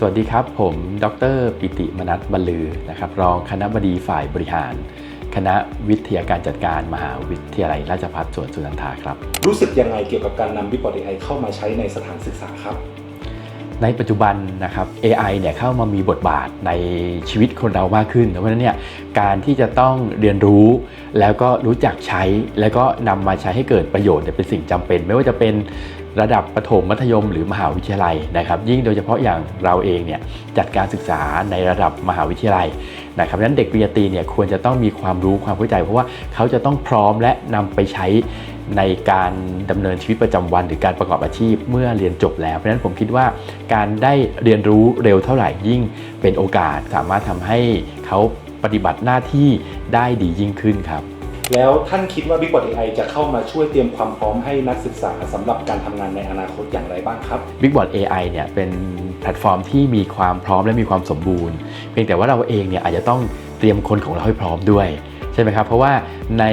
สวัสดีครับ ผมดรปิติมนัสบรรลือนะครับรองคณะบดีฝ่ายบริหาร คณะวิทยาการจัดการมหาวิทยาลัยราชภัฏสวนสุนันทาครับ รู้สึกยังไงเกี่ยวกับการนำ Big Board AI เข้ามาใช้ในสถานศึกษาครับ ในปัจจุบันนะครับ AI เนี่ยเข้ามามีบทบาทในชีวิตคนเรามากขึ้น เพราะฉะนั้นเนี่ยการที่จะต้องเรียนรู้ แล้วก็รู้จักใช้ แล้วก็นำมาใช้ให้เกิดประโยชน์เนี่ยเป็นสิ่งจำเป็น ไม่ว่าจะเป็น ระดับประถมมัธยมหรือมหาวิทยาลัยนะครับ ยิ่งโดยเฉพาะอย่างเราเองเนี่ยจัดการศึกษาในระดับมหาวิทยาลัยนะครับนั้นเด็กปริญญาตรีเนี่ยควรจะต้องมีความรู้ความเข้าใจ เพราะว่าเขาจะต้องพร้อมและนำไปใช้ในการดำเนินชีวิตประจำวัน หรือการประกอบอาชีพเมื่อเรียนจบแล้ว เพราะฉะนั้นผมคิดว่าการได้เรียนรู้เร็วเท่าไหร่ยิ่งเป็นโอกาสสามารถทำให้เขาปฏิบัติหน้าที่ได้ดียิ่งขึ้นครับ แล้วท่านคิดว่า Big Board AI จะเข้ามาช่วยเตรียมความพร้อมให้นักศึกษาสำหรับการทำงานในอนาคตอย่างไรบ้างครับ Big Board AI เนี่ยเป็นแพลตฟอร์มที่มีความพร้อมและมีความสมบูรณ์ เพียงแต่ว่าเราเองเนี่ยอาจจะต้องเตรียมคนของเราให้พร้อมด้วยใช่ไหมครับเพราะว่า ใน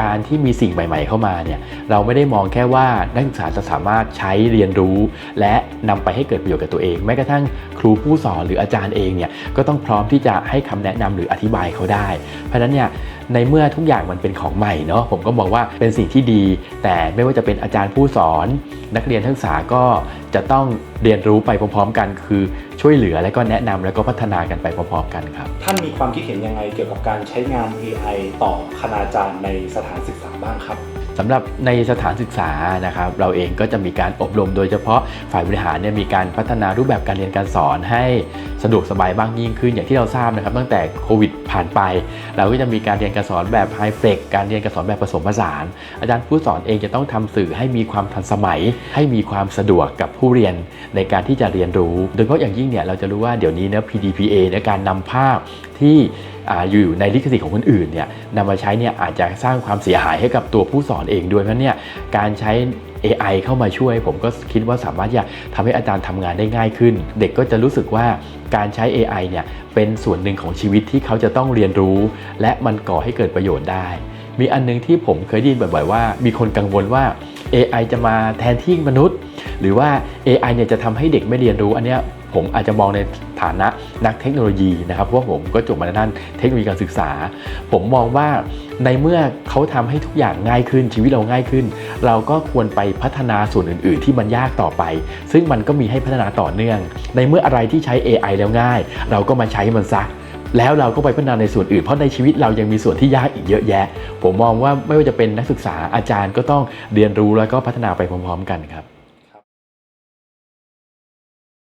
การที่มีสิ่งใหม่ ๆ เข้ามาเนี่ยเราไม่ได้มองแค่ว่านักศึกษาจะสามารถใช้เรียนรู้ และนำไปให้เกิดประโยชน์กับตัวเอง แม้กระทั่งครูผู้สอนหรืออาจารย์เองเนี่ยก็ต้องพร้อมที่จะให้คำแนะนำหรืออธิบายเขาได้ เพราะฉะนั้นเนี่ยในเมื่อทุกอย่างมันเป็นของใหม่เนาะผมก็มองว่าเป็นสิ่งที่ดี แต่ไม่ว่าจะเป็นอาจารย์ผู้สอน นักเรียนทั้งศึกษาก็จะต้องเรียนรู้ไปพร้อมๆ กัน คือช่วยเหลือและก็แนะนำและก็พัฒนากันไปพร้อมๆ กันครับท่านมีความคิดเห็นยังไงเกี่ยวกับการใช้งาน AI ต่อคณาจารย์ในสถานศึกษาบ้างครับสำหรับในสถานศึกษานะครับเราเองก็จะมีการอบรมโดยเฉพาะฝ่ายบริหารเนี่ยมีการพัฒนารูปแบบการเรียนการสอนให้สะดวกสบายบ้างยิ่งขึ้นอย่างที่เราทราบนะครับตั้งแต่โควิดผ่านไป เราก็จะมีการเรียนการสอนแบบไฮเฟกการเรียนการสอนแบบผสมผสาน อาจารย์ผู้สอนเองจะต้องทำสื่อให้มีความทันสมัย ให้มีความสะดวกกับผู้เรียนในการที่จะเรียนรู้ โดยเฉพาะอย่างยิ่งเนี่ยเราจะรู้ว่าเดี๋ยวนี้เนะ PDPA ในการนำภาพที่ อยู่ในลิขสิทธิ์ของคนอื่นเนี่ยนำมาใช้เนี่ยอาจจะสร้างความเสียหายให้กับตัวผู้สอนเองด้วยเพราะเนี่ยการใช้ AI เข้ามาช่วย ผมก็คิดว่าสามารถจะทำให้อาจารย์ทำงานได้ง่ายขึ้น เด็กก็จะรู้สึกว่าการใช้ AI เนี่ยเป็นส่วนหนึ่งของชีวิตที่เขาจะต้องเรียนรู้ และมันก่อให้เกิดประโยชน์ได้ มีอันนึงที่ผมเคยได้ยินบ่อยๆว่า มีคนกังวลว่า AI จะมาแทนที่มนุษย์ หรือว่า AI เนี่ยจะทำให้เด็กไม่เรียนรู้อันเนี้ย ผมอาจจะมองในฐานะนักเทคโนโลยีนะครับเพราะผมก็จบมาในด้านเทคโนโลยีการศึกษา ผมมองว่าในเมื่อเขาทำให้ทุกอย่างง่ายขึ้นชีวิตเราง่ายขึ้น เราก็ควรไปพัฒนาส่วนอื่น ๆ ที่มันยากต่อไป ซึ่งมันก็มีให้พัฒนาต่อเนื่อง ในเมื่ออะไรที่ใช้ AI แล้วง่าย เราก็มาใช้มันซะแล้วเราก็ไปพัฒนาในส่วนอื่นเพราะในชีวิตเรายังมีส่วนที่ยากอีกเยอะแยะ ผมมองว่าไม่ว่าจะเป็นนักศึกษาอาจารย์ก็ต้องเรียนรู้แล้วก็พัฒนาไปพร้อม ๆ กันครับ